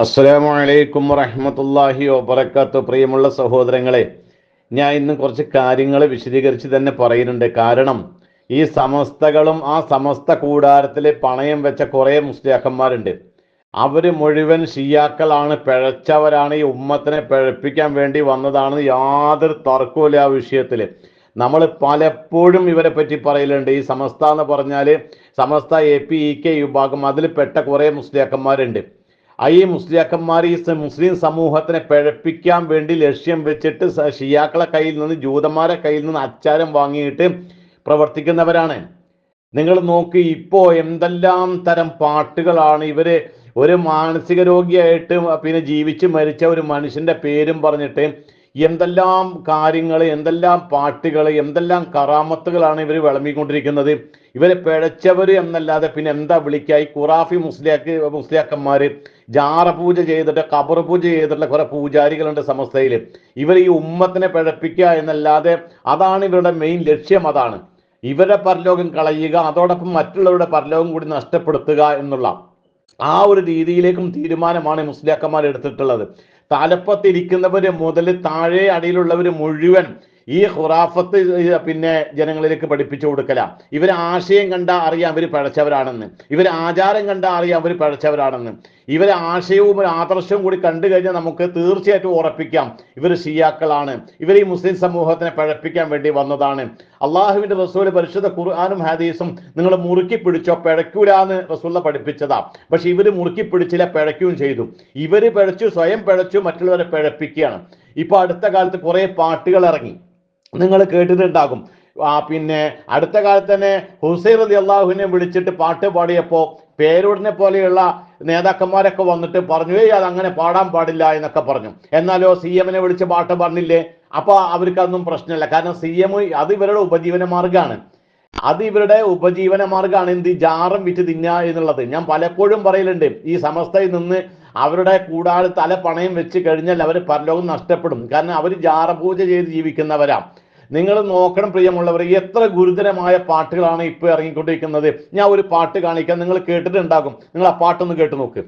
അസ്സലാമു അലൈക്കും വറഹമത്തല്ലാഹി വബറകാത്തു. പ്രിയമുള്ള സഹോദരങ്ങളെ ഞാൻ ഇന്ന് കുറച്ച് കാര്യങ്ങൾ വിശദീകരിച്ച് തന്നെ പറയുന്നുണ്ട്. കാരണം ഈ സമസ്തകളും ആ സമസ്ത കൂടാരത്തിൽ പണയം വെച്ച കുറേ മുസ്ലിയാക്കന്മാരുണ്ട്. അവർ മുഴുവൻ ഷിയാക്കളാണ് പിഴച്ചവരാണ് ഈ ഉമ്മത്തിനെ പിഴപ്പിക്കാൻ വേണ്ടി വന്നതാണ് യാതൊരു തർക്കവുമില്ല ആ വിഷയത്തിൽ നമ്മൾ പലപ്പോഴും ഇവരെ പറ്റി പറയലുണ്ട്. ഈ സമസ്ത എന്ന് പറഞ്ഞാൽ Samastha A P E K വിഭാഗം അതിൽ പെട്ട കുറേ മുസ്ലിയാക്കന്മാരുണ്ട്. ഈ മുസ്ലിയാക്കന്മാർ ഈ മുസ്ലിം സമൂഹത്തിനെ പിഴപ്പിക്കാൻ വേണ്ടി ലക്ഷ്യം വെച്ചിട്ട് ഷിയാക്കളെ കയ്യിൽ നിന്ന് ജൂതന്മാരെ കയ്യിൽ നിന്ന് അച്ചാരം വാങ്ങിയിട്ട് പ്രവർത്തിക്കുന്നവരാണ്. നിങ്ങൾ നോക്ക് ഇപ്പോൾ എന്തെല്ലാം തരം പാട്ടുകളാണ് ഇവർ ഒരു മാനസിക രോഗിയായിട്ട് പിന്നെ ജീവിച്ച് മരിച്ച ഒരു മനുഷ്യന്റെ പേരും പറഞ്ഞിട്ട് എന്തെല്ലാം കാര്യങ്ങൾ എന്തെല്ലാം പാട്ടുകൾ എന്തെല്ലാം കറാമത്തുകളാണ് ഇവർ വിളമ്പിക്കൊണ്ടിരിക്കുന്നത്? ഇവരെ പിഴച്ചവർ എന്നല്ലാതെ പിന്നെ എന്താ വിളിക്കായി ഖുറാഫി മുസ്ലിയാക്ക് മുസ്ലിയാക്കന്മാർ ജാറ പൂജ ചെയ്തിട്ട് ഖബർ പൂജ ചെയ്തിട്ടുള്ള കുറെ പൂജാരികളുണ്ട് സമസ്തയിൽ ഇവർ ഈ ഉമ്മത്തിനെ പിഴപ്പിക്കുക എന്നല്ലാതെ അതാണ് ഇവരുടെ മെയിൻ ലക്ഷ്യം അതാണ്. ഇവരുടെ പരലോകം കളയുക അതോടൊപ്പം മറ്റുള്ളവരുടെ പരലോകം കൂടി നഷ്ടപ്പെടുത്തുക എന്നുള്ള ആ ഒരു രീതിയിലേക്കും തീരുമാനമാണ് മുസ്ലിയാക്കന്മാർ എടുത്തിട്ടുള്ളത്. തലപ്പത്തിരിക്കുന്നവര് മുതൽ താഴെ അടിയിലുള്ളവർ മുഴുവൻ ഈ ഖുറാഫത്ത് പിന്നെ ജനങ്ങളിലേക്ക് പഠിപ്പിച്ചു കൊടുക്കല. ഇവർ ആശയം കണ്ട അറിയാം ഇവർ പഴച്ചവരാണെന്ന്. ഇവർ ആചാരം കണ്ട അറിയാം അവർ പഴച്ചവരാണെന്ന്. ഇവരെ ആശയവും ഒരു ആദർശവും കൂടി കണ്ടു കഴിഞ്ഞാൽ നമുക്ക് തീർച്ചയായിട്ടും ഉറപ്പിക്കാം. ഇവർ ഷിയാക്കളാണ്. ഇവർ ഈ മുസ്ലിം സമൂഹത്തിനെ പഴപ്പിക്കാൻ വേണ്ടി വന്നതാണ്. അള്ളാഹുവിന്റെ റസൂൽ പരിശുദ്ധ ഖുർആാനും ഹാദീസും നിങ്ങൾ മുറുക്കി പിടിച്ചോ പിഴയ്ക്കൂലാന്ന് റസൂല പഠിപ്പിച്ചതാ. പക്ഷെ ഇവർ മുറുക്കി പിടിച്ചില്ല പിഴയ്ക്കുകയും ചെയ്തു. ഇവർ പിഴച്ചു സ്വയം പിഴച്ചു മറ്റുള്ളവരെ പിഴപ്പിക്കുകയാണ്. ഇപ്പൊ അടുത്ത കാലത്ത് കുറെ പാട്ടുകൾ ഇറങ്ങി. നിങ്ങൾ കേട്ടിട്ടുണ്ടാകും. ആ പിന്നെ അടുത്ത കാലത്ത് തന്നെ ഹുസൈൻ അലി അള്ളാഹുവിനെ വിളിച്ചിട്ട് പാട്ട് പാടിയപ്പോൾ പേരൂടിനെ പോലെയുള്ള നേതാക്കന്മാരൊക്കെ വന്നിട്ട് പറഞ്ഞു ഏയ് അത് അങ്ങനെ പാടാൻ പാടില്ല എന്നൊക്കെ പറഞ്ഞു. എന്നാലോ സി എമ്മിനെ വിളിച്ച് പാട്ട് പറഞ്ഞില്ലേ അപ്പൊ അവർക്കതൊന്നും പ്രശ്നമില്ല. കാരണം സി എം അത് ഇവരുടെ ഉപജീവന മാർഗമാണ് അത് ഇവരുടെ ഉപജീവന മാർഗമാണ് എന്ത്? ജാറം വിറ്റ് തിന്നുക എന്നുള്ളത്. ഞാൻ പലപ്പോഴും പറയലുണ്ട് ഈ സമസ്തയിൽ നിന്ന് അവരുടെ കൂടാതെ തല പണയം വെച്ച് കഴിഞ്ഞാൽ അവർ പരലോകം നഷ്ടപ്പെടും. കാരണം അവർ ജാറപൂജ ചെയ്ത് ജീവിക്കുന്നവരാ. നിങ്ങൾ നോക്കണം പ്രിയമുള്ളവർ എത്ര ഗുരുതരമായ പാട്ടുകളാണ് ഇപ്പോൾ ഇറങ്ങിക്കൊണ്ടിരിക്കുന്നത്. ഞാൻ ഒരു പാട്ട് കാണിക്കാം. നിങ്ങൾ കേട്ടിട്ടുണ്ടാകും. നിങ്ങൾ ആ പാട്ടൊന്ന് കേട്ട് നോക്ക്.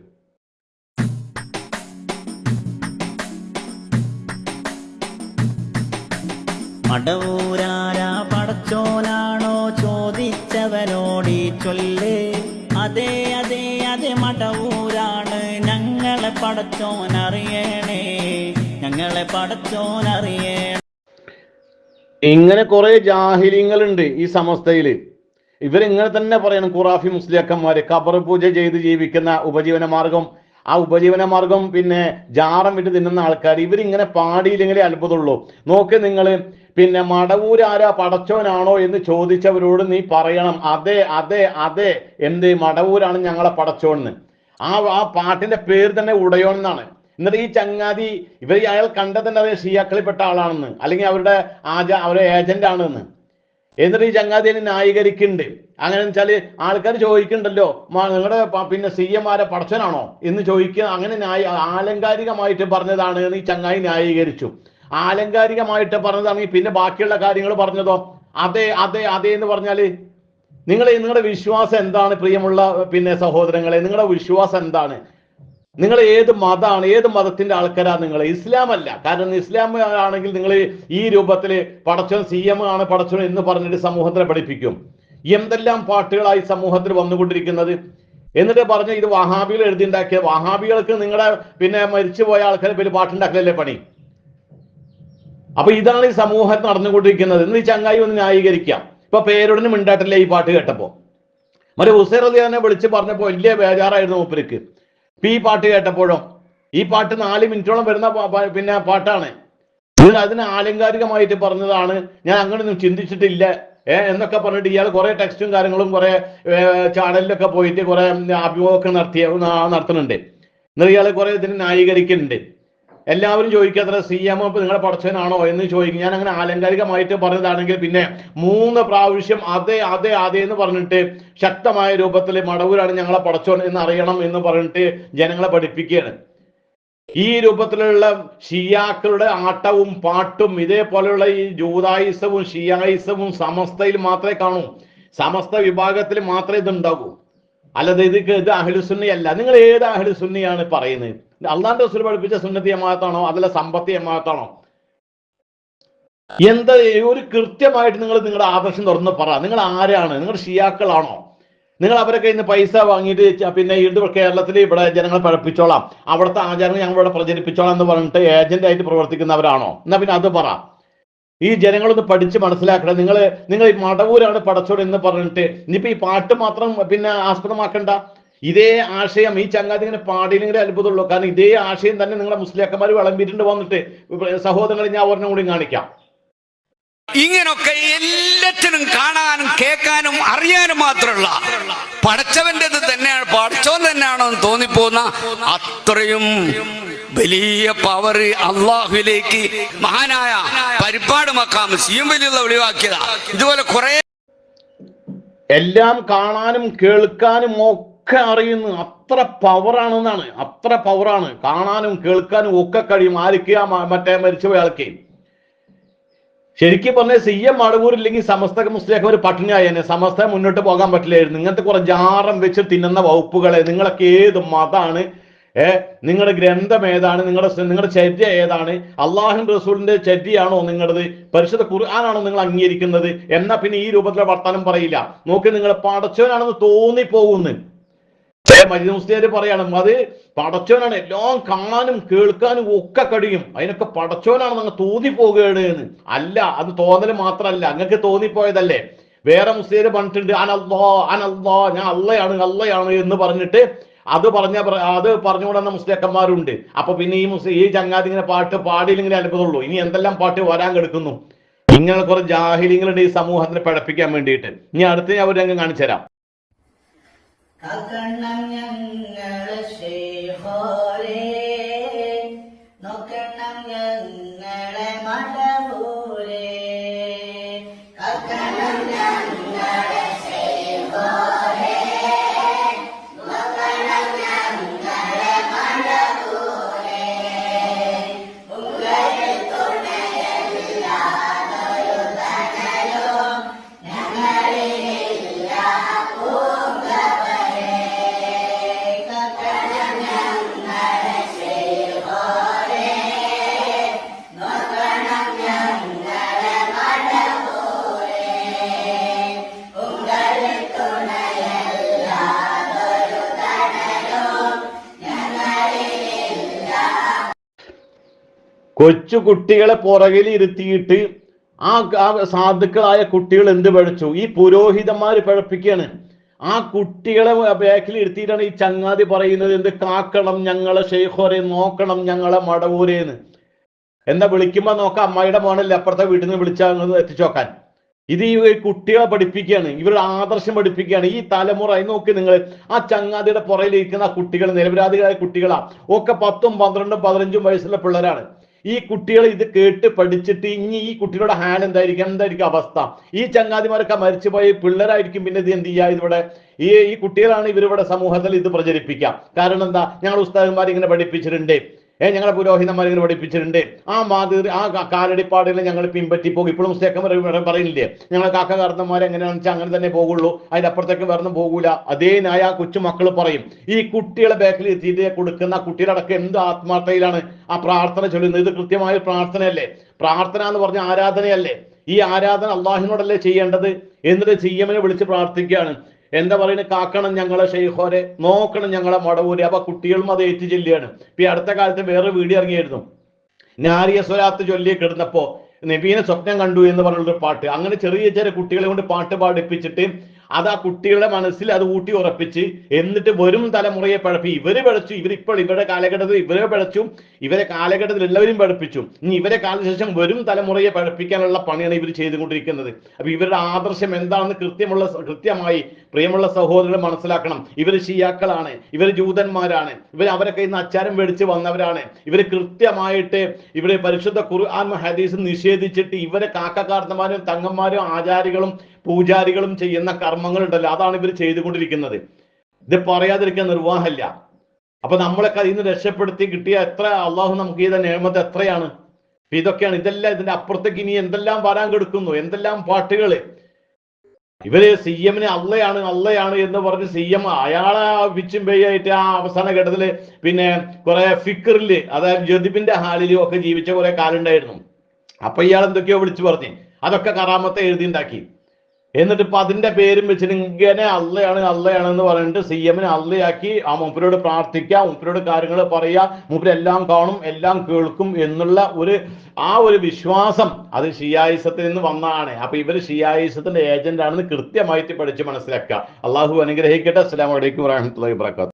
മടവൂരാരാ പടച്ചോനാണോ ചോദിച്ചവനോടി ചൊല്ല്. അതെ അതെ അതെ മടവൂരാണ് ഞങ്ങളെ പടച്ചോൻ അറിയണേ ഞങ്ങളെ പടച്ചോൻ അറിയണേ ഇങ്ങനെ കുറെ ജാഹിര്യങ്ങളുണ്ട് ഈ സമസ്തയിൽ ഇവരിങ്ങനെ തന്നെ പറയണം ഖുറാഫി മുസ്ലിയാക്കന്മാര്. ഖബർ പൂജ ചെയ്ത് ജീവിക്കുന്ന ഉപജീവന മാർഗം ആ ഉപജീവന മാർഗം പിന്നെ ജാറം വിട്ട് തിന്നുന്ന ആൾക്കാർ ഇവരിങ്ങനെ പാടിയില്ലെങ്കിലേ അത്ഭുതമുള്ളൂ. നോക്ക് നിങ്ങൾ പിന്നെ മടവൂരാരാ പടച്ചോനാണോ എന്ന് ചോദിച്ചവരോട് നീ പറയണം. അതെ അതെ അതെ. എന്ത്? മടവൂരാണ് ഞങ്ങളെ പടച്ചോണെന്ന് ആ ആ പാട്ടിന്റെ പേര് തന്നെ ഉടയോൺ എന്നാണ് എന്നിട്ട് ഈ ചങ്ങാതി ഇവർ അയാൾ കണ്ടതന്നെ ഷിയാക്കളിൽപ്പെട്ട ആളാണെന്ന്. അല്ലെങ്കിൽ അവരുടെ ആചാ അവരുടെ ഏജന്റ് ആണെന്ന് എന്നിട്ട് ഈ ചങ്ങാതിനെ ന്യായീകരിക്കുന്നുണ്ട് അങ്ങനെ വെച്ചാൽ ആൾക്കാർ ചോദിക്കുന്നുണ്ടല്ലോ "മാ- നിങ്ങളുടെ പിന്നെ സി എം ആരെ പടച്ചനാണോ എന്ന് ചോദിക്കുക അങ്ങനെ ന്യായ ആലങ്കാരികമായിട്ട് പറഞ്ഞതാണ് എന്ന് ഈ ചങ്ങായി ന്യായീകരിച്ചു. ആലങ്കാരികമായിട്ട് പറഞ്ഞതാണെങ്കിൽ പിന്നെ ബാക്കിയുള്ള കാര്യങ്ങൾ പറഞ്ഞതോ? അതെ അതെ അതെ എന്ന് പറഞ്ഞാൽ നിങ്ങൾ നിങ്ങളുടെ വിശ്വാസം എന്താണ് പ്രിയമുള്ള പിന്നെ സഹോദരങ്ങളെ? നിങ്ങളുടെ വിശ്വാസം എന്താണ്? നിങ്ങൾ ഏത് മതമാണ് ഏത് മതത്തിന്റെ ആൾക്കാരാണ് നിങ്ങൾ? ഇസ്ലാം അല്ല കാരണം ഇസ്ലാം ആണെങ്കിൽ നിങ്ങൾ ഈ രൂപത്തിൽ പടച്ചോൻ സി എം ആണ് പടച്ചോൻ എന്ന് പറഞ്ഞിട്ട് സമൂഹത്തിനെ പഠിപ്പിക്കും. എന്തെല്ലാം പാട്ടുകളായി സമൂഹത്തിൽ വന്നുകൊണ്ടിരിക്കുന്നത്? എന്നിട്ട് പറഞ്ഞ ഇത് വഹാബികൾ എഴുതിണ്ടാക്കിയ വഹാബികൾക്ക് നിങ്ങളെ പിന്നെ മരിച്ചുപോയ ആൾക്കാരെ പേര് പാട്ടുണ്ടാക്കലല്ലേ പണി? അപ്പൊ ഇതാണ് ഈ സമൂഹത്തിൽ നടന്നുകൊണ്ടിരിക്കുന്നത്. എന്ന് ഈ ചങ്ങായി ഒന്ന് ന്യായീകരിക്കാം. ഇപ്പൊ പേരുടനും ഉണ്ടായിട്ടില്ല ഈ പാട്ട് കേട്ടപ്പോ. മറ്റേ ഹുസൈർ അലി തന്നെ വിളിച്ച് പറഞ്ഞപ്പോ വലിയ ബേജാറായിരുന്നു മൂപ്പർക്ക്. ഇപ്പൊ ഈ പാട്ട് കേട്ടപ്പോഴും ഈ പാട്ട് നാല് മിനിറ്റോളം വരുന്ന പിന്നെ പാട്ടാണ്. അതിന് ആലങ്കാരികമായിട്ട് പറഞ്ഞതാണ്. ഞാൻ അങ്ങനെയൊന്നും ചിന്തിച്ചിട്ടില്ല. എന്നൊക്കെ പറഞ്ഞിട്ട് ഇയാൾ കുറെ ടെക്സ്റ്റും കാര്യങ്ങളും കുറെ ചാനലിലൊക്കെ പോയിട്ട് കുറെ അഭിമുഖമൊക്കെ നടത്തിയ നടത്തുന്നുണ്ട്. എന്നിട്ട് ഇയാൾ കുറെ ഇതിന് ന്യായീകരിക്കുന്നുണ്ട്. എല്ലാവരും ചോദിക്കാത്ര സി എം ഇപ്പൊ നിങ്ങളെ പഠിച്ചവനാണോ എന്ന് ചോദിക്കും. ഞാൻ അങ്ങനെ ആലങ്കാരികമായിട്ട് പറഞ്ഞതാണെങ്കിൽ പിന്നെ മൂന്ന് പ്രാവശ്യം അതെ അതെ അതെ എന്ന് പറഞ്ഞിട്ട് ശക്തമായ രൂപത്തിൽ മടവൂരാണ് ഞങ്ങളെ പടച്ചോൻ എന്ന് അറിയണം എന്ന് പറഞ്ഞിട്ട് ജനങ്ങളെ പഠിപ്പിക്കുകയാണ്. ഈ രൂപത്തിലുള്ള ഷിയാക്കളുടെ ആട്ടവും പാട്ടും ഇതേപോലെയുള്ള ഈ ജൂതായുസവും ഷിയായുസവും സമസ്തയിൽ മാത്രമേ കാണൂ. സമസ്ത വിഭാഗത്തിൽ മാത്രമേ ഇതുണ്ടാകൂ. അല്ലാതെ ഇത് ഇത് അഹ്ലുസുന്നിയല്ല. നിങ്ങൾ ഏത് അഹ്ലുസുന്നിയാണ് പറയുന്നത്? അള്ളാന്റെ റസൂൽ പഠിപ്പിച്ച സുന്നത്തി ജമാഅത്താണോ? അതല്ല സമ്പത്തി ജമാഅത്താണോ? എന്താ ഒരു കൃത്യമായിട്ട് നിങ്ങൾ നിങ്ങളുടെ ആദർശം തുറന്ന് പറ. നിങ്ങൾ ആരാണ്? നിങ്ങൾ ഷിയാക്കളാണോ? നിങ്ങൾ അവരെ ഇന്ന് പൈസ വാങ്ങിയിട്ട് പിന്നെ ഇത് കേരളത്തിൽ ഇവിടെ ജനങ്ങളെ പഴപ്പിച്ചോളാം അവിടുത്തെ ആചാരങ്ങൾ ഞങ്ങൾ ഇവിടെ പ്രചരിപ്പിച്ചോളാം എന്ന് പറഞ്ഞിട്ട് ഏജന്റ് ആയിട്ട് പ്രവർത്തിക്കുന്നവരാണോ? എന്നാ പിന്നെ അത് പറ. ഈ ജനങ്ങളൊന്ന് പഠിച്ച് മനസ്സിലാക്കണം. നിങ്ങൾ നിങ്ങൾ ഈ മടവൂരാണ് പടച്ചോട് എന്ന് പറഞ്ഞിട്ട് ഇനിയിപ്പോ ഈ പാട്ട് മാത്രം പിന്നെ ആസ്പദമാക്കണ്ട. ഇതേ ആശയം ഈ ചങ്ങാതി ഇങ്ങനെ പാടിയില്ലെങ്കിൽ അത്ഭുതമുള്ളൂ. കാരണം ഇതേ ആശയം തന്നെ നിങ്ങളുടെ മുസ്ലിയാക്കന്മാർ വിളമ്പിയിട്ടുണ്ട് വന്നിട്ട്. സഹോദരങ്ങളെ ഞാൻ ഒരെണ്ണം കൂടി കാണിക്കാം. ഇങ്ങനൊക്കെ എല്ലാത്തിനും കാണാനും കേൾക്കാനും അറിയാനും മാത്രമുള്ള പഠിച്ചവന്റെ തന്നെയാണ് പടച്ചോൻ തന്നെയാണോ എന്ന് തോന്നിപ്പോന്ന അത്രയും വലിയ പവർ അള്ളാഹുലേക്ക് മഹാനായ പരിപാട് മക്കാം സിയും വലിയുള്ള ഒളിവാക്കിയതാ. ഇതുപോലെ കുറെ എല്ലാം കാണാനും കേൾക്കാനും ഒക്കെ അറിയുന്നു. അത്ര പവറാണെന്നാണ് അത്ര പവറാണ് കാണാനും കേൾക്കാനും ഒക്കെ കഴിയും. ആർക്ക് മറ്റേ മരിച്ചുപോയ ആൾക്കേ ശരിക്കും പറഞ്ഞ സി എം മടവൂരില്ലെങ്കിൽ സമസ്ത മുസ്ലിം ഒരു പട്ടിണിയായേനെ സമസ്ത മുന്നോട്ട് പോകാൻ പറ്റില്ലായിരുന്നു. ഇങ്ങനത്തെ കുറെ ജാറം വെച്ച് തിന്നുന്ന വകുപ്പുകളെ നിങ്ങളൊക്കെ ഏത് മതാണ് ഏ നിങ്ങളുടെ ഗ്രന്ഥം ഏതാണ്? നിങ്ങളുടെ നിങ്ങളുടെ ചര്യ ഏതാണ്? അള്ളാഹു റസൂലിന്റെ ചര്യയാണോ നിങ്ങളത് പരിശുദ്ധ ഖുർആാനാണോ നിങ്ങൾ അംഗീകരിക്കുന്നത്? എന്നാ പിന്നെ ഈ രൂപത്തിലെ വർത്തമാനം പറയില്ല. നോക്കി നിങ്ങൾ പടച്ചവനാണെന്ന് തോന്നിപ്പോകുന്നു. മജിദ് മുസ്ലിയാര് പറയണം അത് പടച്ചോനാണ് എല്ലാം കാണാനും കേൾക്കാനും ഒക്കെ കഴിയും അതിനൊക്കെ പടച്ചോനാണ് നിങ്ങൾ തോന്നിപ്പോകുകയാണ് എന്ന് അല്ല അത് തോന്നൽ മാത്രമല്ല അങ്ങക്ക് തോന്നിപ്പോയതല്ലേ. വേറെ മുസ്ലിയാര് പറഞ്ഞിട്ടുണ്ട് അനല്ലോ അനല്ലോ ഞാൻ അള്ളയാണ് അള്ളയാണ് എന്ന് പറഞ്ഞിട്ട് അത് പറഞ്ഞ അത് പറഞ്ഞുകൊണ്ടുവന്ന മുസ്ലിക്കന്മാരുണ്ട്. അപ്പൊ പിന്നെ ഈ മുസ്ലിം ഈ ചങ്ങാതി ഇങ്ങനെ പാട്ട് പാടിയില്ലെങ്കിലേ അത്ഭുതമുള്ളൂ. ഇനി എന്തെല്ലാം പാട്ട് വരാൻ കിടക്കുന്നു? ഇങ്ങനെ കുറെ ജാഹിലിങ്ങളുണ്ട് ഈ സമൂഹത്തിനെ പഴപ്പിക്കാൻ വേണ്ടിയിട്ട്. ഇനി അടുത്ത് ഞാൻ ഒരു രംഗം കാണിച്ചു തരാം കാക്കണം ഞങ്ങളെ ശേഖോരേ കൊച്ചു കുട്ടികളെ പുറകിൽ ഇരുത്തിയിട്ട് ആ സാധുക്കളായ കുട്ടികൾ എന്ത് പഠിച്ചു? ഈ പുരോഹിതന്മാർ പഴപ്പിക്കുകയാണ് ആ കുട്ടികളെ ബാക്കിൽ ഇരുത്തിയിട്ടാണ് ഈ ചങ്ങാതി പറയുന്നത് എന്ത് കാക്കണം ഞങ്ങളെ ഷെയ്ഖോരെ നോക്കണം ഞങ്ങളെ മടവൂരേന്ന്. എന്താ വിളിക്കുമ്പോ നോക്കാം അമ്മയുടെ മോനല്ലേ അപ്പുറത്തെ വീട്ടിൽ നിന്ന് വിളിച്ചാൽ എത്തിച്ചു നോക്കാൻ. ഇത് ഈ കുട്ടികളെ പഠിപ്പിക്കുകയാണ്. ഇവരുടെ ആദർശം പഠിപ്പിക്കുകയാണ്. ഈ തലമുറ നോക്കി നിങ്ങൾ ആ ചങ്ങാതിയുടെ പുറയിലിരിക്കുന്ന കുട്ടികൾ നിരപരാധികളായ കുട്ടികളാ. ഒക്കെ പത്തും പന്ത്രണ്ടും പതിനഞ്ചും വയസ്സുള്ള പിള്ളേരാണ്. ഈ കുട്ടികൾ ഇത് കേട്ട് പഠിച്ചിട്ട് ഇനി ഈ കുട്ടികളുടെ ഹാൻ എന്തായിരിക്കും? എന്തായിരിക്കും അവസ്ഥ? ഈ ചങ്ങാതിമാരൊക്കെ മരിച്ചുപോയി പിള്ളേരായിരിക്കും പിന്നെ ഇത് എന്ത് ചെയ്യുക ഇതിവിടെ? ഈ ഈ കുട്ടികളാണ് ഇവരിവിടെ സമൂഹത്തിൽ ഇത് പ്രചരിപ്പിക്കാം കാരണം എന്താ? ഞങ്ങൾ ഉസ്താദന്മാർ ഇങ്ങനെ പഠിപ്പിച്ചിട്ടുണ്ട്. ഏ ഞങ്ങളെ പുരോഹിതന്മാർ ഇങ്ങനെ പഠിപ്പിച്ചിട്ടുണ്ട്. ആ മാതൃ ആ ക- കാലടിപ്പാടുകൾ ഞങ്ങൾ പിൻപറ്റി പോകും ഇപ്പോഴും മുസ്ലിക്കന്മാർ പറയുന്നില്ലേ ഞങ്ങളെ കാക്ക കാർന്നന്മാർ എങ്ങനെയാണെന്ന് വെച്ചാൽ അങ്ങനെ തന്നെ പോകുള്ളൂ. അതിന്റെ അപ്പുറത്തേക്ക് വേറെ പോകൂല. അതേ നായ കൊച്ചു മക്കൾ പറയും ഈ കുട്ടികളെ ബാക്കിൽ എത്തിയിട്ട് കൊടുക്കുന്ന കുട്ടികളടക്കം എന്ത് ആത്മാർത്ഥയിലാണ് ആ പ്രാർത്ഥന ചൊല്ലുന്നത് ഇത് കൃത്യമായ പ്രാർത്ഥനയല്ലേ? പ്രാർത്ഥന എന്ന് പറഞ്ഞ ആരാധനയല്ലേ? ഈ ആരാധന അള്ളാഹിനോടല്ലേ ചെയ്യേണ്ടത്? എന്നിട്ട് ചെയ്യമനെ വിളിച്ച് പ്രാർത്ഥിക്കുകയാണ്. എന്താ പറയുന്നത് കാക്കണം ഞങ്ങളെ ഷെയ്ഖോരെ നോക്കണം ഞങ്ങളെ മടവൂരെ. അപ്പൊ കുട്ടികളും അത് ഏറ്റു ചെല്ലുകയാണ്. ഇപ്പൊ അടുത്ത കാലത്ത് വേറെ വീഡിയോ ഇറങ്ങിയായിരുന്നു. നാരിയ സ്വലാത്ത് ചൊല്ലി കിടന്നപ്പോ നബീനെ സ്വപ്നം കണ്ടു എന്ന് പറഞ്ഞുള്ളൊരു പാട്ട്. അങ്ങനെ ചെറിയ ചെറിയ കുട്ടികളെ കൊണ്ട് പാട്ട് പാടിപ്പിച്ചിട്ട് അത് ആ കുട്ടികളുടെ മനസ്സിൽ അത് ഊട്ടി ഉറപ്പിച്ച് എന്നിട്ട് വരും തലമുറയെ പഴപ്പി. ഇവർ പഠിച്ചു ഇവരിപ്പോൾ ഇവരുടെ കാലഘട്ടത്തിൽ ഇവരെ പഠിച്ചു ഇവരെ കാലഘട്ടത്തിൽ എല്ലാവരും പഠിപ്പിച്ചു ഇനി ഇവരെ കാലശേഷം വരും തലമുറയെ പഠിപ്പിക്കാനുള്ള പണിയാണ് ഇവർ ചെയ്തുകൊണ്ടിരിക്കുന്നത്. അപ്പൊ ഇവരുടെ ആദർശം എന്താണെന്ന് കൃത്യമുള്ള കൃത്യമായി പ്രിയമുള്ള സഹോദരൻ മനസ്സിലാക്കണം. ഇവർ ഷിയാക്കളാണ് ഇവർ ജൂതന്മാരാണ് ഇവർ അവരെ കയ്യിൽ നിന്ന് അച്ചാരം മേടിച്ച് വന്നവരാണ്. ഇവർ കൃത്യമായിട്ട് ഇവിടെ പരിശുദ്ധ ഖുർആൻ ഹദീസ് നിഷേധിച്ചിട്ട് ഇവരെ കാക്കക്കാർത്തമാരും തങ്ങന്മാരും ആചാരികളും പൂജാരികളും ചെയ്യുന്ന കർമ്മങ്ങൾ ഉണ്ടല്ലോ അതാണ് ഇവർ ചെയ്തുകൊണ്ടിരിക്കുന്നത്. ഇത് പറയാതിരിക്കാൻ നിർവാഹമില്ല. അപ്പൊ നമ്മളെ അതിൽ നിന്ന് രക്ഷപ്പെടുത്തി കിട്ടിയ എത്ര അള്ളാഹു നമുക്ക് ചെയ്ത നിയമത്തെ എത്രയാണ്? ഇതൊക്കെയാണ് ഇതെല്ലാം ഇതിന്റെ അപ്പുറത്തേക്ക് ഇനി എന്തെല്ലാം വരാൻ കെടുക്കുന്നു എന്തെല്ലാം പാട്ടുകൾ? ഇവർ സി എമ്മിന് അള്ളയാണ് അള്ളയാണ് എന്ന് പറഞ്ഞ് സി എം അയാളെ വിച്ചും പെയ്യായിട്ട് ആ അവസാന ഘട്ടത്തിൽ പിന്നെ കുറെ ഫിക്കറിൽ അതായത് ജ്യോതിപ്പിന്റെ ഹാലിലും ഒക്കെ ജീവിച്ച കുറെ കാലുണ്ടായിരുന്നു. അപ്പൊ ഇയാൾ എന്തൊക്കെയോ വിളിച്ചു പറഞ്ഞു അതൊക്കെ കറാമത്തെ എഴുതിണ്ടാക്കി എന്നിട്ട് ഇപ്പൊ അതിന്റെ പേരും വെച്ചിട്ട് ഇങ്ങനെ അള്ളയാണ് അള്ളയാണ് എന്ന് പറഞ്ഞിട്ട് സി എമ്മിനെ അള്ളയാക്കി ആ മൂപ്പരോട് പ്രാർത്ഥിക്കാം മൂപ്പരോട് കാര്യങ്ങൾ പറയാ മൂപ്പരെല്ലാം കാണും എല്ലാം കേൾക്കും എന്നുള്ള ഒരു ആ ഒരു വിശ്വാസം അത് ഷിയായിസത്തിൽ നിന്ന് വന്നതാണ്. അപ്പൊ ഇവർ ഷിയായിസത്തിന്റെ ഏജന്റ് ആണെന്ന് കൃത്യമായിട്ട് പഠിച്ച് മനസ്സിലാക്കുക. അള്ളാഹു അനുഗ്രഹിക്കട്ടെ. അസ്സാം വലൈക്കും വറഹ്മത്തുള്ളാഹി വബറകാതുഹു.